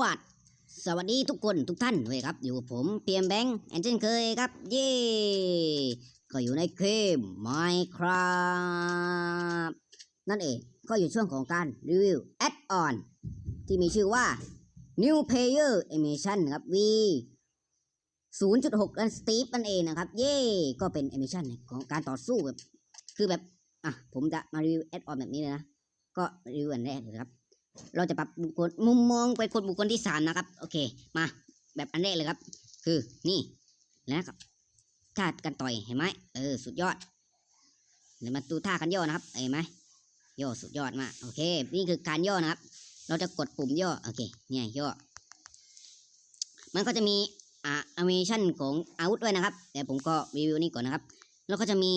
วัสดสวัสดีทุกคนทุกท่านด้วยครับ อยู่ผมเปียมแบงค์แอนเช่นเคยครับ เย่ก็อยู่ในเกม Minecraft นั่นเองก็อยู่ช่วงของการรีวิว Add-on ที่มีชื่อว่า New Player Animation ครับ V 0.6กันสตีฟนั่นเองนะครับ เย่ก็เป็น animation ของการต่อสู้แบบคือแบบ อะ ผมจะมารีวิว Add-on แบบนี้เลยนะ ก็รีวิวอันแรกเลยครับ เราจะปรับบุคคลมุมมองไปคนบุคคลที่สามนะครับ โอเค มา แบบอันแรกเลยครับ คือนี่นะครับท่ากันต่อยเห็นไหมเออสุดยอดเดี๋ยวมาดูท่ากันย่อนะครับเห็นไหมย่อสุดยอดมากโอเค นี่คือการย่อนะครับ เราจะกดปุ่มย่อโอเคเนี่ยย่อ มันก็จะมีอ่าแอนิเมชันของอาวุธด้วยนะครับเดี๋ยวผมก็รีวิวนี่ก่อนนะครับ แล้วก็จะมี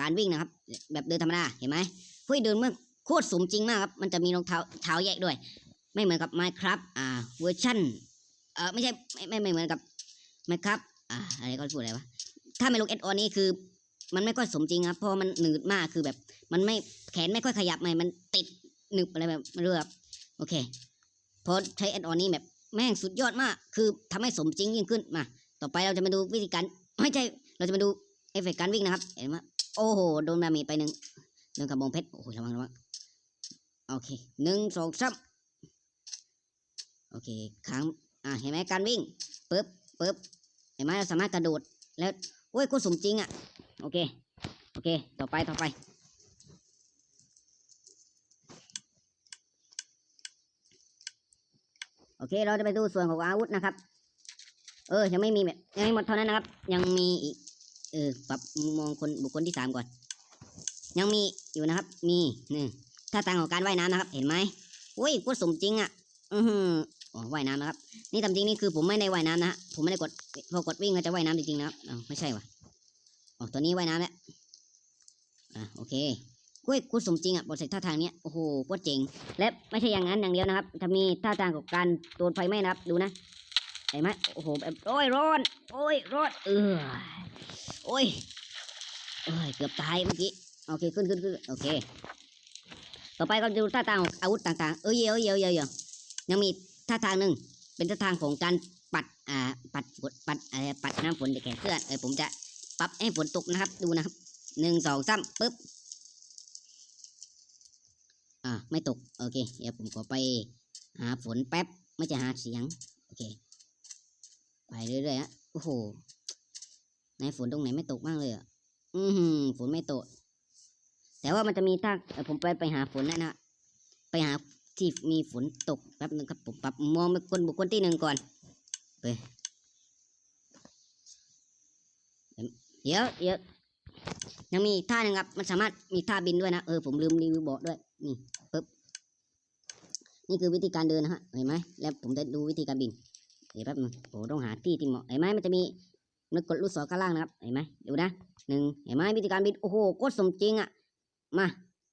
การวิ่งนะครับ แบบเดินธรรมดาเห็นไหมผู้เดินเมื่อ โคตรสมจริงมากครับ มันจะมีรองเท้าเท้าแยกด้วย ไม่เหมือนกับ Minecraft อ่าเวอร์ชันเออไม่ใช่ไม่ไม่ไม่เหมือนกับ Minecraft อ่าอะไรก็พูดอะไรวะถ้าไม่ลงเอดออนนี่คือ มันไม่ค่อยสมจริงครับเพราะมันหนืดมากคือแบบ มันไม่แขนไม่ค่อยขยับไม่มันติดหนึบอะไรแบบไม่รู้ครับโอเคพอใช้แอดออนนี้แบบแม่งสุดยอดมาก คือทำให้สมจริงยิ่งขึ้นมา ต่อไปเราจะมาดูวิธีการไม่ใช่เราจะมาดูเอฟเฟกต์การวิ่งนะครับ เห็นไหมโอ้โหโดนดาเมจไปหนึ่งโดนกระบองเพชรโอ้โหระวังระวัง โอเคหนึ่งสองสามโอเคครั้งอ่าเห็นไหมการวิ่งปึ๊บปึ๊บเห็นไหมเราสามารถกระโดดแล้วโอ้ยโคตรสมจริงอะโอเคโอเค ต่อไปต่อไปโอเค เราจะไปดูส่วนของอาวุธนะครับ เออ ยังไม่มีแบบยังไม่หมดเท่านั้นนะครับ ยังมีอีก เออ ปรับมองคนบุคคลที่สามก่อน ยังมีอยู่นะครับ มีหนึ่ง ท่าทางของการว่ายน้ำนะครับ เห็นไหมอุ้ยโคตรสมจริงอะ อือหืออ๋อว่ายน้ำนะครับ นี่ตามจริงนี่คือผมไม่ได้ว่ายน้ำนะฮะผมไม่ได้กดพอกดวิ่งก็จะว่ายน้ำจริงๆนะครับอ้าวไม่ใช่ว่ะอ๋อตัวนี้ว่ายน้ำแล้วอะโอเคกุ้ยโคตรสมจริงอะบทเสร็จท่าทางเนี้ยโอ้โหโคตรเจ๋งและไม่ใช่อย่างนั้นอย่างเดียวนะครับจะมีท่าทางของการโดนไฟไหม้นะครับ ดูนะเห็นไหมโอ้โหแบบโอ้ยร้อนโอ้ยร้อนเออโอ้ยโอ้ยเกือบตายเมื่อกี้โอเคขึ้นขึ้นขึ้นโอเค ต่อไปก็ดูท่าทางของอาวุธต่างๆเอ้ยเอ้ยเอ้ยเอ้ยเอ้ยยังมีท่าทางหนึ่งเป็นท่าทางของการปัดอ่าปัดฝนปัดอะไรปัดน้ำฝนแขนเสื้อเออผมจะปรับให้ฝนตกนะครับ ดูนะครับหนึ่งสองสามปึ๊บอ่าไม่ตกโอเคเดี๋ยวผมขอไปหาฝนแป๊บไม่จะหาเสียงโอเค ไปเรื่อยๆฮะโอ้โหในฝนตรงไหนไม่ตกบ้างเลยอะอือหือฝนไม่ตก แต่ว่ามันจะมีถ้าผมไปไปหาฝนนะนะไปหาที่มีฝนตกแป๊บนึงครับผมปรับมองไปคนบุคคลที่หนึ่งก่อนไปเดี๋ยวเดี๋ยวยังมีท่าหนึ่งครับ มันสามารถมีท่าบินด้วยนะ เออผมลืมรีวิวบอกด้วย นี่ปึ๊บ นี่คือวิธีการเดินนะฮะ เห็นไหม แล้วผมจะดูวิธีการบิน เดี๋ยวแป๊บนึงโอ้ต้องหาที่ที่เหมาะ เห็นไหมมันจะมีนึกกดลูกศรข้างล่างนะครับ เห็นไหมดูนะหนึ่งเห็นไหมวิธีการบิน โอ้โห โคตรสมจริงอะ มา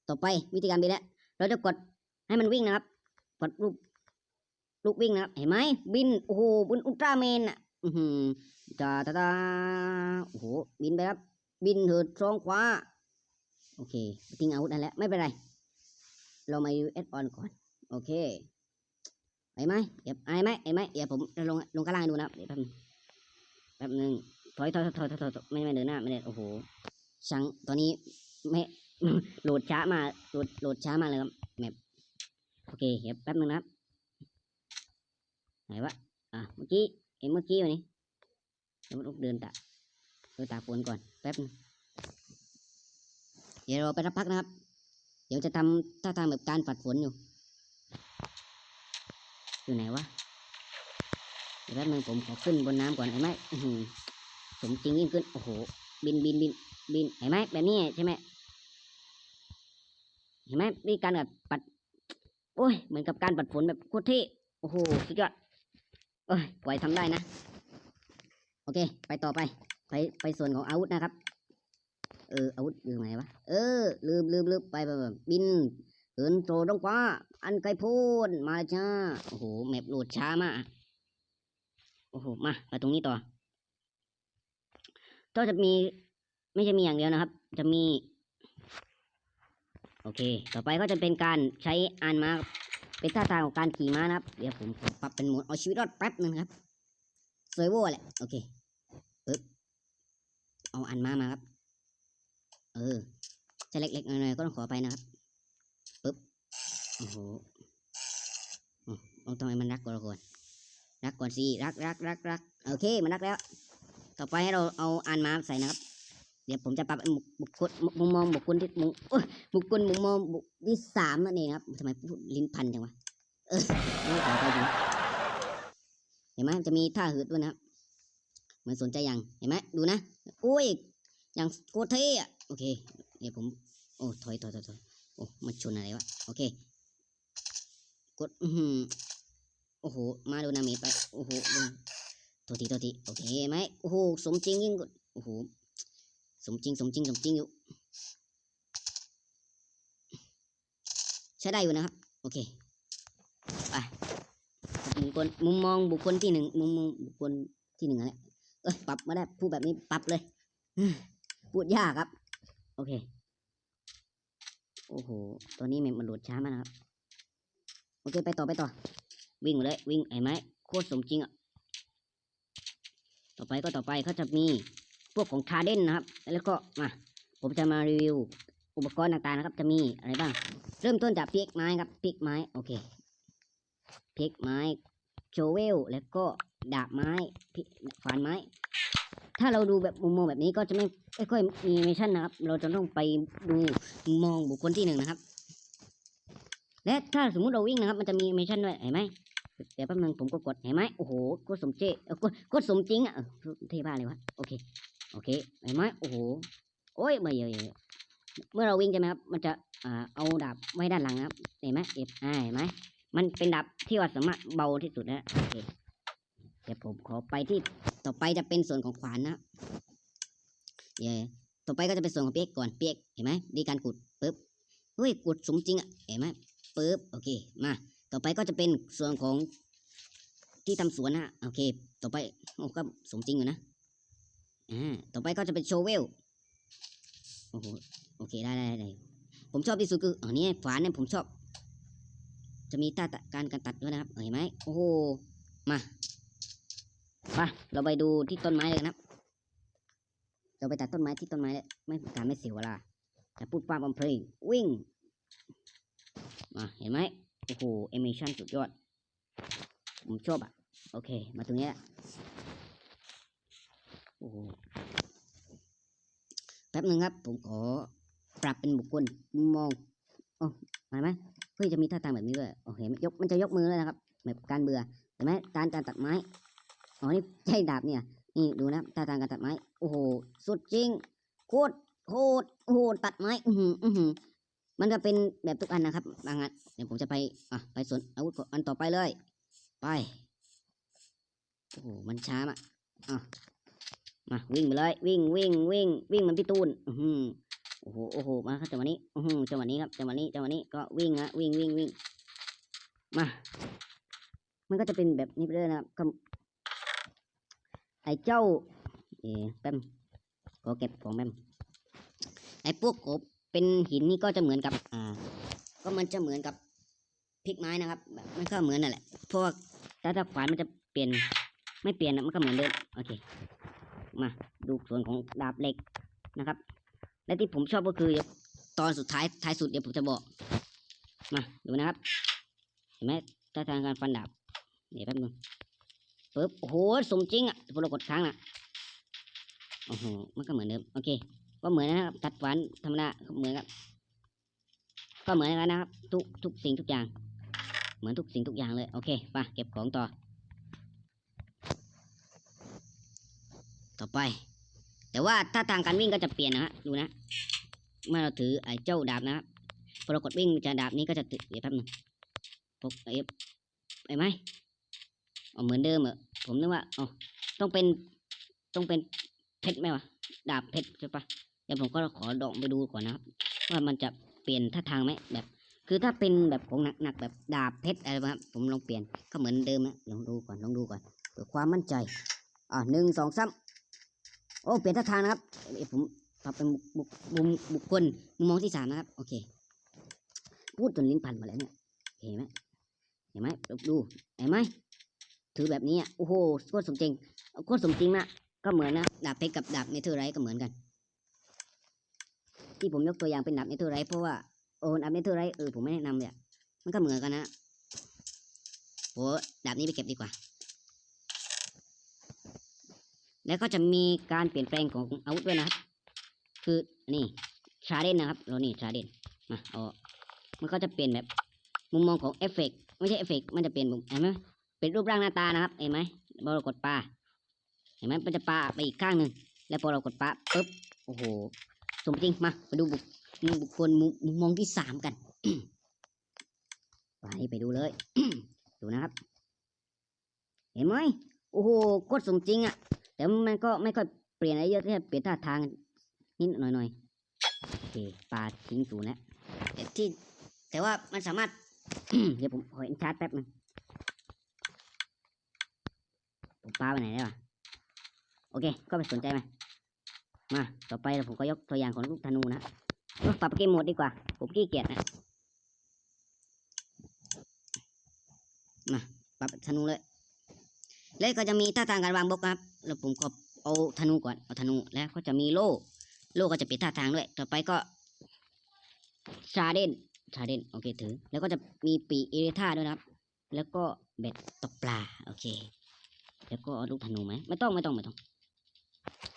ต่อไปวิธีการบินแล้ว เราจะกดให้มันวิ่งนะครับ กดลูกลูกวิ่งนะครับ เห็นไหมบิน โอ้โหบนอุลตร้าแมนอะ อือหือตาตาตาโอ้โห บินไปครับ บินเถิดท้องฟ้า โอเคทิ้งอาวุธนั่นแหละ ไม่เป็นไร เรามาดูเอสออนก่อน โอเคไปไหมเดี๋ยวไอไหมไอไหมเดี๋ยวผมจะลงลงข้างล่างดูนะเดี๋ยวแป๊บแป๊บนึงถอยถอยถอยถอยถอยถอยไม่ไม่เดินหน้าไม่เดินโอ้โหช่างตอนนี้ไม่ โหลดช้ามาโหลดโหลดช้ามาเลยครับแมปโอเคเดี๋ยวแป๊บนึงนะครับไหนวะอะเมื่อกี้เห็นเมื่อกี้อยู่นี่เดี๋ยวมันเดินตากเดินตากฝนก่อนแป๊บนึงเดี๋ยวเราไปรับพักนะครับ เดี๋ยวจะทำท่าทางแบบการปัดฝนอยู่ อยู่ไหนวะเดี๋ยวแป๊บนึงผมขอขึ้นบนน้ำก่อนเห็นไหมอื้อหือสมจริงยิ่งขึ้น โอ้โห บินบินบินบินเห็นไหมแบบนี้ใช่ไหม เห็นไหมนี่การแบบปัด โอ้ย เหมือนกับการปัดฝนแบบโคตรเท่โอ้โห สุดยอดโอ้ยปล่อยทำได้นะ โอเค ไปต่อไป ไปไปส่วนของอาวุธนะครับ เออ อาวุธอยู่ไหนวะ เออ ลืมลืมลืมไปไปไปบินเหินโตรงฟ้าอันไกลโพ้นมาจ้า โอ้โห แมปโหลดช้ามาก โอ้โห มา ไปตรงนี้ต่อ ก็จะมี ไม่ใช่มีอย่างเดียวนะครับ จะมี โอเค ต่อไปก็จะเป็นการใช้อานมาเป็นท่าทางของการขี่ม้านะครับ เดี๋ยวผมขอปรับเป็นโหมดเอาชีวิตรอดแป๊บนึงครับสวยโว้แหละ โอเคปึ๊บเอาอันม้ามาครับ เออจะเล็กๆหน่อยๆก็ต้องขอไปนะครับปึ๊บโอ้โหอ๋อเอาทำไมมันรักกว่าเราก่อนรักก่อนสิรักรักรักรักโอเค มันรักแล้ว ต่อไปให้เราเอาอันม้าใส่นะครับ เดี๋ยวผมจะปรับเป็นบุคบุคลมุมมองบุคคลที่มุมบุคคลมุมมองบุคที่สามนั่นเองครับทำไมพูดลิ้นพันจังวะเออไม่ขอไปดูเห็นไหมจะมีท่าหืดด้วยนะครับเหมือนสนใจยังเห็นไหมดูนะโอ้ยอย่างโคตรเท่อะโอเค เดี๋ยวผมโอ้ถอยถอยถอยถอยโอ้มาชนอะไรวะโอเค กดอือหือโอ้โหมาดูนามิไปโอ้โหดูโทษทีโทษทีโอเคไหมโอ้โหสมจริงยิ่งกว่าโอ้โห สมจริงสมจริงสมจริงอยู่ ใช้ได้อยู่นะครับ โอเคไปบุคคลมุมมองบุคคลที่หนึ่งมุมมองบุคคลที่หนึ่งอะไรเอ้ยปรับมาได้พูดแบบนี้ปรับเลยพูดยากครับ โอเค โอ้โหตอนนี้มปมันโหลดช้ามากนะครับ โอเคไปต่อไปต่อ วิ่งเลยวิ่งไอ้ไม้โคตรสมจริงอะ ต่อไปก็ต่อไปเขาจะมี พวกของทาเดนนะครับ แล้วก็มาผมจะมารีวิวอุปกรณ์ต่างๆนะครับ จะมีอะไรบ้าง เริ่มต้นจากพิกไม้ครับพิกไม้โอเคพิกไม้โชเวลแล้วก็ดาบไม้พลิกฝานไม้ ถ้าเราดูแบบมุมมองแบบนี้ก็จะไม่ไม่ค่อยมีเมชั่นนะครับ เราจะต้องไปดูมุมมองบุคคลที่หนึ่งนะครับ และถ้าสมมุติเราวิ่งนะครับ มันจะมีเมชั่นด้วยเห็นไหมเดี๋ยวแป๊บนึงผมก็กดเห็นไหมโอ้โหกดสมเจเออกดสมจริงอะเออเท่บ้าเลยวะโอเค โอเคเห็นไหมโอ้โหโอ้ยม่เยอะเมื่อเราวิ่งใช่ไหมครับ มันจะอ่าเอาดาบไว้ด้านหลังนะครับ เห็นไหมเอฟอ่าเห็นไหมมันเป็นดาบที่ว่าสามารถเบาที่สุดนะโอเคเดี๋ยวผมขอไปที่ต่อไปจะเป็นส่วนของขวานนะเย่ต่อไปก็จะเป็นส่วนของเปียกก่อนเปียกเห็นไหมดีการขุดปึ๊บเฮ้ยขุดสมจริงอะเห็นไหมปึ๊บโอเคมา ต่อไปก็จะเป็นส่วนของที่ทำสวนนะฮะโอเค ต่อไปโอ้ก็สมจริงอยู่นะ อ่าต่อไปก็จะเป็นโชเวลโอ้โหโอเคได้ได้ได้ผมชอบที่สุดคืออันนี้ฝานเนี่ยผมชอบ จะมีท่าการการตัดด้วยนะครับเห็นไหมโอ้โหมาไปเราไปดูที่ต้นไม้เลยนะครับ เราไปตัดต้นไม้ที่ต้นไม้เลยไม่การไม่เสียเวลาจะพูดความอำเพลงวิ่งมาเห็นไหมโอ้โหเอมิชันสุดยอด ผมชอบอะ โอเค มาตรงนี้ อ้โหแป๊บหนึ่งครับ ผมขอปรับเป็นบุคคลมองโอ้เห็นไหมเฮ้ยจะมีท่าทางแบบนี้ด้วยโอเคมันยกมันจะยกมือเลยนะครับ แบบการเบื่อเห็นไหมการการตัดไม้อ๋อนี่ใช่ดาบเนี่ย นี่ดูนะท่าทางการตัดไม้โอ้โหสุดจริงโคตรโคตรโอ้โหตัดไม้ อือหืออือหือมันจะเป็นแบบทุกอันนะครับบางอันเดี๋ยวผมจะไปอะไปสวนอาวุธอันต่อไปเลย ไปโอ้โหมันช้ามากอะ มาวิ่งไปเลยวิ่งวิ่งวิ่งวิ่งเหมันพี่ตูนอือหือโอ้โหโอ้โหมาครับจังหวะนี้อือหือจังหวะนี้ครับจังหวะนี้จังหวะนี้ก็วิ่งฮะวิ่งวิ่งวิ่งมามันก็จะเป็นแบบนี้ไปเรื่อยนะครับก็ไอ้เจ้าเอ๋แป๊มขอเก็บของแป๊มไอ้พวกกบเป็นหินนี่ก็จะเหมือนกับ อ่า ก็มันจะเหมือนกับพริกไม้นะครับแบบมันก็เหมือนนั่นแหละพว่าถ้าถ้าขวานมันจะเปลี่ยนไม่เปลี่ยนนะมันก็เหมือนเดิมโอเค มาดูส่วนของดาบเหล็กนะครับ และที่ผมชอบก็คือตอนสุดท้ายท้ายสุดเดี๋ยวผมจะบอก มาดูนะครับ เห็นไหมท่าทางการฟันดาบเดี๋ยวแป๊บนึงปึ๊บโอ้โหสมจริงอะพอเรากดค้างอะโอ้โหมันก็เหมือนเดิมโอเค ก็เหมือนนะครับตัดฟันธรรมดาเหมือนกับก็เหมือนกันนะครับ ทุกทุกสิ่งทุกอย่าง เหมือนทุกสิ่งทุกอย่างเลยโอเคไปเก็บของต่อ่อไป แต่ว่าถ้าทางการวิ่งก็จะเปลี่ยนนะฮะดูนะเมื่อเราถือไอ้เจ้าดาบนะครับพอเรากดวิ่งจะดาบนี้ก็จะติดเดี๋ยวแป๊บนึงพกเอฟไปไหมเอเหมือนเดิมเหรอผมนึกว่าอ๋อต้องเป็นต้องเป็นเพชรไหมวะดาบเพชรใช่ปะเดี๋ยวผมก็ขอลองไปดูก่อนนะครับว่ามันจะเปลี่ยนท่าทางไหมแบบ คือถ้าเป็นแบบของหนักๆแบบดาบเพชรอะไรแบบผมลองเปลี่ยนก็เหมือนเดิมนะลองดูก่อนลองดูก่อนเพื่อความมั่นใจอ่าหนึ่งสองสาม โอ้เปลี่ยนท่าทางนะครับเอ้ยผมปรับเป็นบุคบุคมุมบุคคลมุมมองที่สามนะครับ โอเค พูดจนลิ้นพันมาแล้วเนี่ยเห็นไหมเห็นไหมดูเห็นไหมถือแบบนี้อะโอ้โหโคตรสมจริงโคตรสมจริงนะก็เหมือนนะดาบเพชรกับดาบเนเธอร์ไรท์ก็เหมือนกัน ที่ผมยกตัวอย่างเป็นดาบเนเธอร์ไรท์เพราะว่าโอ้ดาบเนเธอร์ไรท์เออผมไม่แนะนำเลยมันก็เหมือนกันนะโอ้ดาบนี้ไปเก็บดีกว่า แล้วก็จะมีการเปลี่ยนแปลงของอาวุธด้วยนะครับ คือนี่ชาเดนนะครับเรานี่ชาเดนมาเอามันก็จะเปลี่ยนแบบมุมมองของเอฟเฟกต์ไม่ใช่เอฟเฟกต์มันจะเปลี่ยนมุมเห็นไหมเป็นรูปร่างหน้าตานะครับเห็นไหมพอเรากดปลาเห็นไหมมันจะปลาไปอีกข้างหนึ่งแล้วพอเรากดปลาปุ๊บโอ้โหสมจริงมาไปดูบุคบุคคลมุมมุมมองที่สามกันไปไปดูเลยดูนะครับ เห็นไหมโอ้โหโคตรสมจริงอะ แต่มันก็ไม่ค่อยเปลี่ยนอะไรเยอะแค่เปลี่ยนท่าทางนิดหน่อยหน่อยโอเคปลาทิ้งศูนย์แล้วแต่ที่แต่ว่ามันสามารถ เดี๋ยวผมขอเอ็นชาร์จแป๊บนึงผมปลาไปไหนได้วะโอเค ก็ไม่สนใจมันมา ต่อไปผมก็ยกตัวอย่างของลูกธนูนะเอ้ยปรับเกมโหมดดีกว่า ผมขี้เกียจนะมาปรับธนูเลย แล้วก็จะมีท่าทางการวางบล็อกครับแล้วผมก็เอาธนูก่อนเอาธนูแล้วก็จะมีโล่โล่ก็จะเป็นท่าทางด้วย ต่อไปก็ชาเดนชาเดนโอเคถือ แล้วก็จะมีปีเอเรท่าด้วยนะครับ แล้วก็เบ็ดตกปลาโอเค แล้วก็เอาลูกธนูไหมไม่ต้องไม่ต้องไม่ต้อง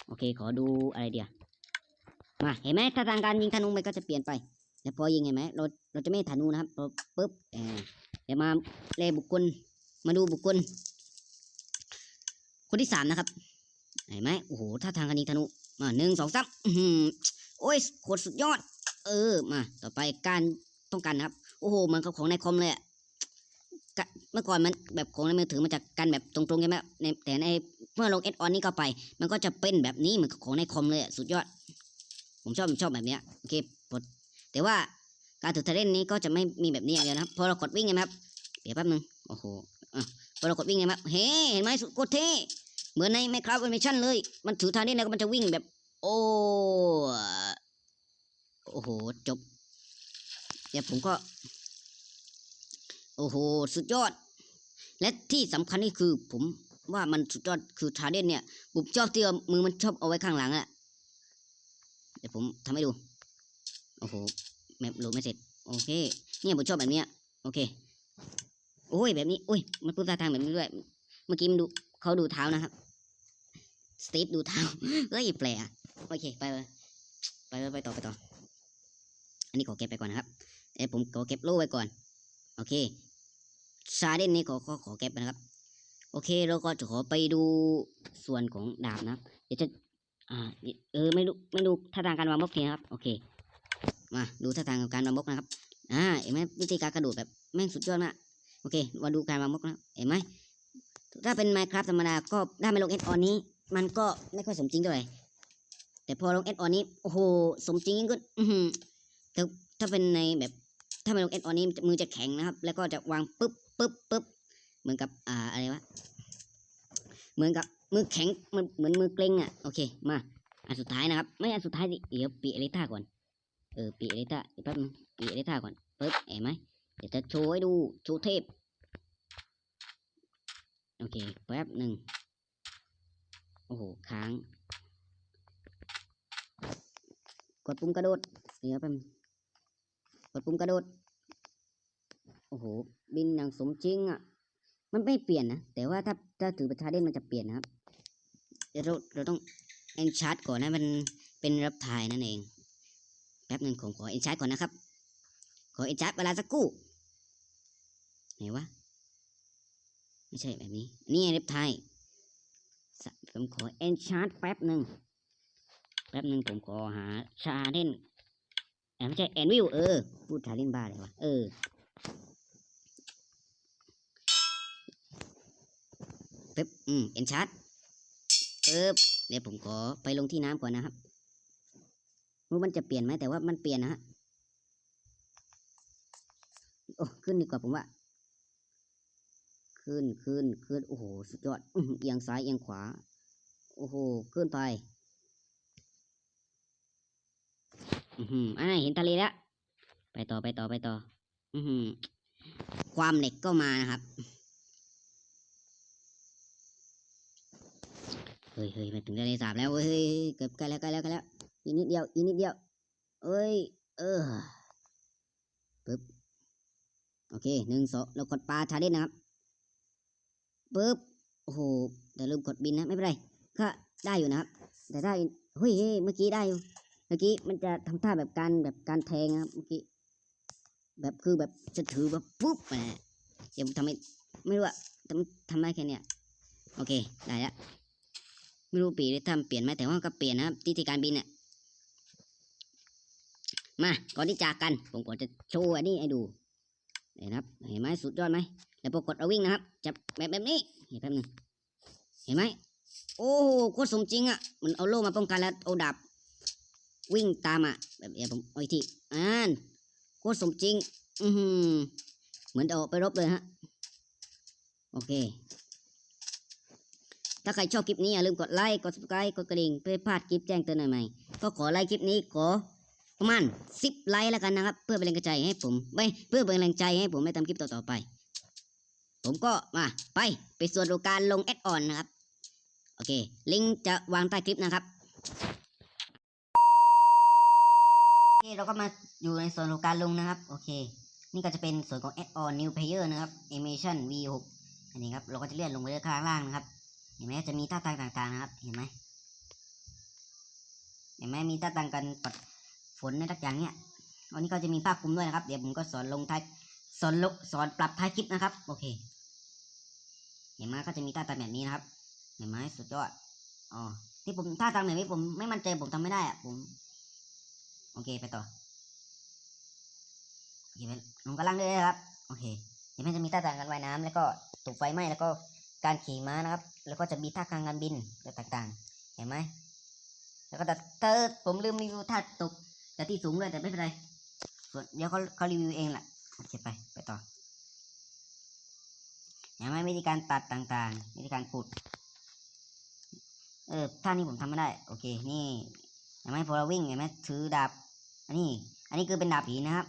โอเค ขอดูอะไรเดียวมาเห็นไหมท่าทางการยิงธนูมันก็จะเปลี่ยนไป แล้วพอยิงเห็นไหมเราเราจะไม่ธนูนะครับเราปุ๊บเออเดี๋ยวมาเลบุคคลมาดูบุคคล คนที่สามนะครับ เห็นไหมโอ้โหท่าทางการยิงธนูมาหนึ่งสองสามอื้อหือโอ้ยโคตรสุดยอด เออมาต่อไปการต้องกันนะครับ โอ้โหมันกับของในคอมเลยอะเมื่อก่อนมันแบบของในมือถือมันจะกันแบบตรงๆใช่ไหมในแต่ในเมื่อลงเอสออนนี้เข้าไป มันก็จะเป็นแบบนี้เหมือนของในคอมเลยอะสุดยอด ผมชอบผมชอบแบบเนี้ยโอเคปลดแต่ว่าการถือเทเลนนี้ก็จะไม่มีแบบนี้อย่างเดียวนะครับพอเรากดวิ่งใช่ไหมครับเดี๋ยวแป๊บนึงโอ้โห พอเรากดวิ่งไหมครับเฮ้เห็นไหมสุดโคตรเท่เหมือนใน Minecraft Animation เลย มันถือทางนี้แล้วก็มันจะวิ่งแบบ โอ้โอ้โหจบเดี๋ยวผมก็ โอ้โหสุดยอด และที่สำคัญนี่คือ ผมว่ามันสุดยอดคือทาเดนเนี่ยผมชอบที่มือมันชอบเอาไว้ข้างหลังอะเดี๋ยวผมทำให้ดู โอ้โหแมปโหลดไม่เสร็จ โอเค เนี่ยผมชอบแบบเนี้ย โอเค โอ้ยแบบนี้โอ้ยมันพูดท่าทางแบบนี้ด้วย เมื่อกี้มันดูเขาดูเท้านะครับสตีฟดูเท้าเฮ้ยแปลกอะโอเคไปเลยไปไปไปต่อไปต่อ อันนี้ขอเก็บไปก่อนนะครับเอ้ผมขอเก็บโล่ไว้ก่อน โอเคชาเดนนี่ขอขอขอเก็บนะครับ โอเคเราก็จะขอไปดูส่วนของดาบนะครับ เดี๋ยวจะอ่าเออไม่รู้ไม่ดูท่าทางการวางบล็อกทีนะครับ โอเค มาดูท่าทางการวางบล็อกนะครับอ่าเห็นไหมวิธีการกระโดดแบบแม่งสุดยอดมาก โอเคมาดูการวางบล็อกนะเห็นไหมถ้าเป็น Minecraft ธรรมดาก็ถ้าไม่ลงเอสออนนี้ มันก็ไม่ค่อยสมจริงเท่าไหร่แต่พอลงเอสออนนี้โอ้โหสมจริงยิ่งขึ้นอื้อหือแต่ถ้าเป็นในแบบถ้าไม่ลงเอสออนนี้มือจะแข็งนะครับ แล้วก็จะวางปึ๊บปึ๊บปึ๊บเหมือนกับอ่าอะไรวะเหมือนกับมือแข็งมันเหมือนมือเกร็งอะโอเคมาอันสุดท้ายนะครับ ไม่อันสุดท้ายดิเดี๋ยวปีเอลิต้าก่อนเออปีเอลิต้าเดี๋ยวแป๊บนึงปีเอลิต้าก่อนปึ๊บเห็นไหม เดี๋ยวจะโชว์ให้ดูโชว์เทพ โอเค แป๊บหนึ่ง โอ้โห ค้าง กดปุ่มกระโดด เดี๋ยวแป๊บกดปุ่มกระโดด โอ้โห บินอย่างสมจริงอะ มันไม่เปลี่ยนนะ แต่ว่าถ้าถ้าถือประชาเด่นมันจะเปลี่ยนนะครับ เดี๋ยวเราเราต้องเอนชาร์ตก่อนนะมันเป็นรับถ่ายนั่นเองแป๊บหนึ่งผมขอเอนชาร์ตก่อนนะครับ ขอเอนชาร์ตเวลาสักครู่ ไหนวะ ไม่ใช่แบบนี้ นี่เล็บไทยผมขอเอนชาร์ตแป๊บหนึ่ง แป๊บหนึ่งผมขอหาชาเล่นเอ้ยไม่ใช่แอนวิวเออ พูดชาเล่นบ้าเลยวะ เออปึ๊บอืม เอนชาร์ตปึ๊บเดี๋ยวผมขอไปลงที่น้ำก่อนนะครับรู้มันจะเปลี่ยนไหมแต่ว่ามันเปลี่ยนนะฮะ โอ้ ขึ้นดีกว่าผมว่า ขึ้นขึ้นขึ้นโอ้โหสุดยอดเอียงซ้ายเอียงขวา โอ้โหขึ้นไปอือหืออันนั้เห็นทะเลแล้วไปต่อไปต่อไปต่อ อือหือความเหล็กก็มานะครับเฮ้ยเฮ้ยมาถึงทะเลสาบแล้วเฮ้ยเกือบใกล้แล้วใกล้แล้วใกล้แล้วอีกนิดเดียวอีกนิดเดียวเอ้ย เออปึ๊บโอเคหนึ่งสองเรากดปลาชาเด่นนะครับ ปึ๊บโอ้โหแต่ลืมกดบินนะไม่เป็นไรก็ได้อยู่นะครับ แต่ได้อยู่เฮ้ยเฮ้ยเมื่อกี้ได้อยู่เมื่อกี้มันจะทำท่าแบบการแบบการแทงครับเมื่อกี้แบบคือแบบจะถือแบบปุ๊บแหมเดี๋ยวผมทำไมไม่รู้อะทำทำได้แค่เนี้ยโอเคได้แล้วไม่รู้ปีได้ทำเปลี่ยนไหมแต่ว่าก็เปลี่ยนนะครับวิธีการบินเนี่ยมาก่อนที่จากกัน ผมก็จะโชว์อันนี้ให้ดูเห็นครับเห็นไหมสุดยอดไหม แล้วพอกดเอาวิ่งนะครับจะแบบแบบนี้เห็นแป๊บนึงเห็นไหมโอ้โหโคตรสมจริงอะ มันเอาโล่มาป้องกันแล้วเอาดาบวิ่งตามอะแบบเดี๋ยวผมเอาอีกทีอ่านโคตรสมจริง อือหือเหมือนเอาไปรบเลยฮะ โอเค ถ้าใครชอบคลิปนี้อย่าลืมกดไลค์กด subscribe กดกระดิ่งเพื่อพลาดคลิปแจ้งเตือนใหม่ๆก็ขอไลค์คลิปนี้ขอประมาณสิบไลค์แล้วกันนะครับ เพื่อเป็นแรงใจให้ผมไม่เพื่อเป็นแรงใจให้ผมได้ทำคลิปต่อๆไป ผมก็มาไปไปส่วนดูการลงแอดออนนะครับ โอเค ลิงก์จะวางใต้คลิปนะครับโอเคเราก็มาอยู่ในส่วนของการลงนะครับ โอเค นี่ก็จะเป็นส่วนของ Add on New Player นะครับ Animation V6 อันนี้ครับ เราก็จะเลื่อนลงไปเรื่อยข้างล่างนะครับ เห็นไหมจะมีท่าทางต่างๆนะครับ เห็นไหมเห็นไหมมีท่าทางการปัดฝนในทักอย่างเนี้ยวันนี้ก็จะมีภาคคุมด้วยนะครับ เดี๋ยวผมก็สอนลงท้าย สอนลงสอนปรับท้ายคลิปนะครับ โอเค เห็นไหมก็จะมีท่าทางแบบนี้นะครับ เห็นไหมสุดยอดอ๋อที่ผมท่าทางแบบนี้ผมไม่มั่นใจผมทำไม่ได้อะผม โอเคไปต่อโอเคไปลงกระลังเลยนะครับ โอเคเดี๋ยวมันจะมีท่าทางการว่ายน้ำแล้วก็ถูกไฟไหม้แล้วก็การขี่ม้านะครับ แล้วก็จะมีท่าทางการบินและต่างๆ เห็นไหมแล้วก็แต่เตอร์ผมลืมรีวิวท่าตกแต่ที่สูงเลยแต่ไม่เป็นไรส่วนเดี๋ยวเขาเขารีวิวเองแหละ โอเคไปไปต่อเห็นไหมวิธีการตัดต่างๆ วิธีการขุด เออท่านี้ผมทำไม่ได้ โอเค นี่เห็นไหมพอเราวิ่งเห็นไหมถือดาบ อันนี้ อันนี้คือเป็นดาบผีนะครับ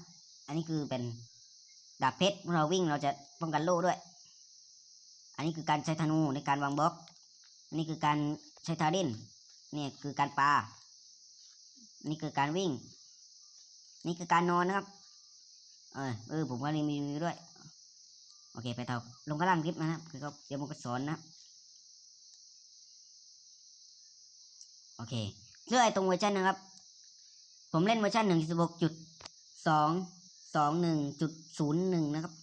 อันนี้คือเป็นดาบเพชรเมื่อเราวิ่งเราจะป้องกันโล่ด้วย อันนี้คือการใช้ธนูในการวางบล็อก อันนี้คือการใช้ทาเด่นเนี่ยคือการปานี่คือการวิ่ง นี่คือการนอนนะครับ ออเออผมก็รีวิวด้วย โอเคไปต่อลงกระล่างคลิปนะครับคือเขาเดี๋ยวผมก็สอนนะโอเคเรื่องไอ้ตรงเวอร์ชันนะครับ ผมเล่นเวอร์ชันหนึ่งสิบหกจุดสองสองหนึ่งจุดศูนย์หนึ่งนะครับ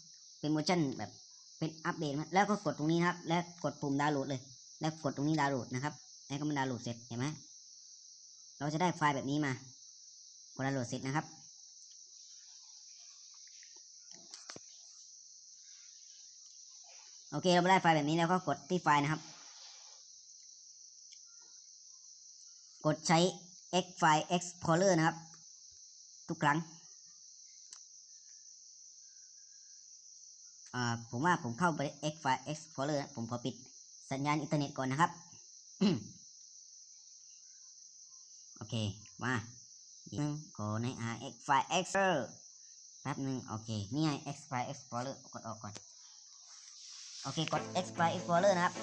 เป็นเวอร์ชันแบบเป็นอัปเดตนะแล้วก็กดตรงนี้ครับ แล้วกดปุ่มดาวน์โหลดเลย แล้วกดตรงนี้ดาวน์โหลดนะครับแล้วก็มันดาวน์โหลดเสร็จเห็นไหมเราจะได้ไฟล์แบบนี้มาพอดาวน์โหลดเสร็จนะครับ โอเคเราได้ไฟล์แบบนี้แล้วก็กดที่ไฟล์นะครับ กดใช้ X File Explorer นะครับ ทุกครั้งอ่าผมว่าผมเข้าไป X File Explorer ผมขอปิดสัญญาณอินเทอร์เน็ตก่อนนะครับ โอเค มาหนึ่งกดใน R X File Explorer แป๊บหนึ่งโอเค นี่ไง X File Explorer กดออกก่อน โอเคกด X File Explorer นะครับ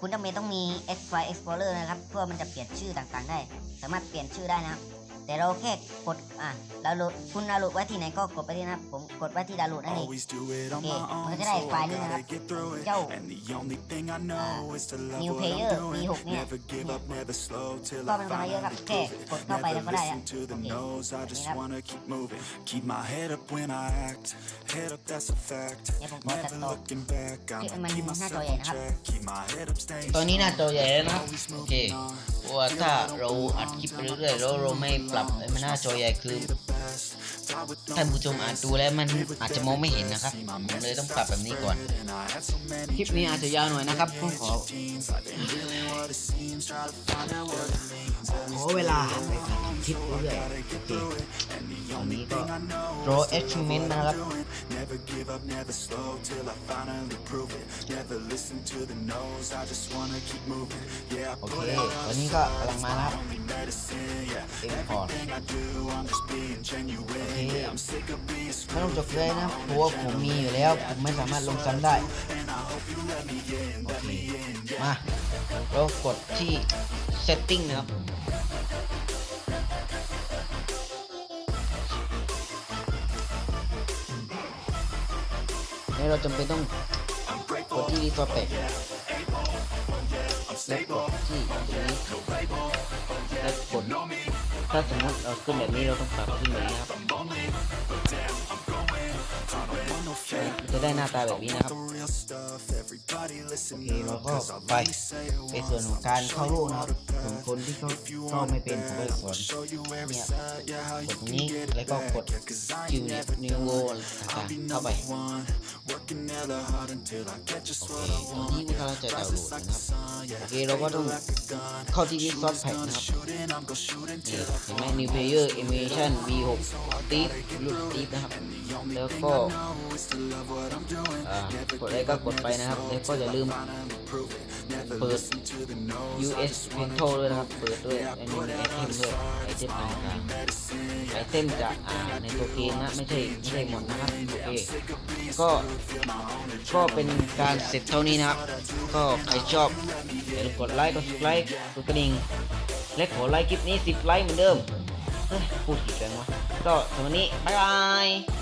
คุณจำเป็นต้องมี X File Explorer นะครับ เพื่อมันจะเปลี่ยนชื่อต่างๆได้ สามารถเปลี่ยนชื่อได้นะครับ แต่เราแค่กดอะดาวน์โหลดคุณดาวน์โหลดไว้ที่ไหนก็กดไปที่นะครับผมกดไว้ที่ดาวน์โหลดนั่นเอง Always do it on Okay, my own, มันก็จะได้ so ไฟล์ I นี้นะครับ gotta get through it. เจ้า And the only thing I know is to love New what Player I'm doing. V6 เนี่ย Never give up, never slow till ก็ I เป็นคนเยอะครับ finally แค่ prove it. กดเข้าไปแล้ว Never ก็ได้อะ listen to โอ the เค no's, I อัน just นี้ครับ wanna keep moving. Keep my head up when I act. Head up, that's a fact. เดี๋ยวผมขอจัด Never ต่อ looking back. ที่ I'ma มัน keep หน้า myself จอใหญ่ on นะครับ track. Keep my head up, staying ตอนนี้หน้าจอใหญ่แล้วนะ Always โอเคว่าถ้าเราอัดคลิปไปเรื่อยๆแล้วเราไม่ปรับให้มันหน้าจอใหญ่คือ ท่านผู้ชมอาจดูแล้วมันอาจจะมองไม่เห็นนะครับเลยต้องปรับแบบนี้ก่อน คลิปนี้อาจจะยาวหน่อยนะครับขอ ขอเวลาคลิปเรื่อยๆโตอนนี้ก็ draw achievement นะครับโอเคตอวันนี้ก็กำลังมานะครับเอ็นพอร์ตไม่ต้องจบเลยนะเพราะว่าผมมีอยู่แล้ว ผมไม่สามารถลงซ้ำได้ โอเค มาเรากดที่ setting นะครับแล้วเราจำเป็นต้องกดที่ Resource Pack และกดที่ตรงนี้และกด ถ้าสมมติเราขึ้นแบบนี้เราต้องปรับขึ้นแบบนี้ครับจะได้หน้าตาแบบนี้นะครับ เคเราก็ไปในส่วนของการเข้ารูปนะครับส่วนคนที่เขาเข้าไม่เป็นผมก็จะสอนเนี่ยกดตรงนี้แล้วก็กดคิวเนี่ยนิวโวต่างๆเข้าไปโอเคตรงนี้มันกำลังจะดาวน์โหลดนะครับโอเคเราก็ต้องเข้าที่ Resource Pack นะครับนี่เห็นไหม New Player Animation V6 Steve รุ่น Steve นะครับ แล้วก็อ่ากดอะไรก็กดไปนะครับแล้วก็อย่าลืมเปิด US Pencil ด้วยนะครับ เปิดด้วยไอันนี้มีไอเทมด้วยไอเทมต่างๆไอเทมจะอ่าในตัวเกมนะ ไม่ใช่ไม่ใช่หมดนะครับโอเคก็ก็เป็นการเสร็จเท่านี้นะครับ ก็ใครชอบอย่าลืมกดไลค์กด subscribe กดกระดิ่งและขอไลค์คลิปนี้ 10 ไลค์เหมือนเดิมพูดกี่ครั้งวะก็สำหรับวันนี้ บ๊ายบาย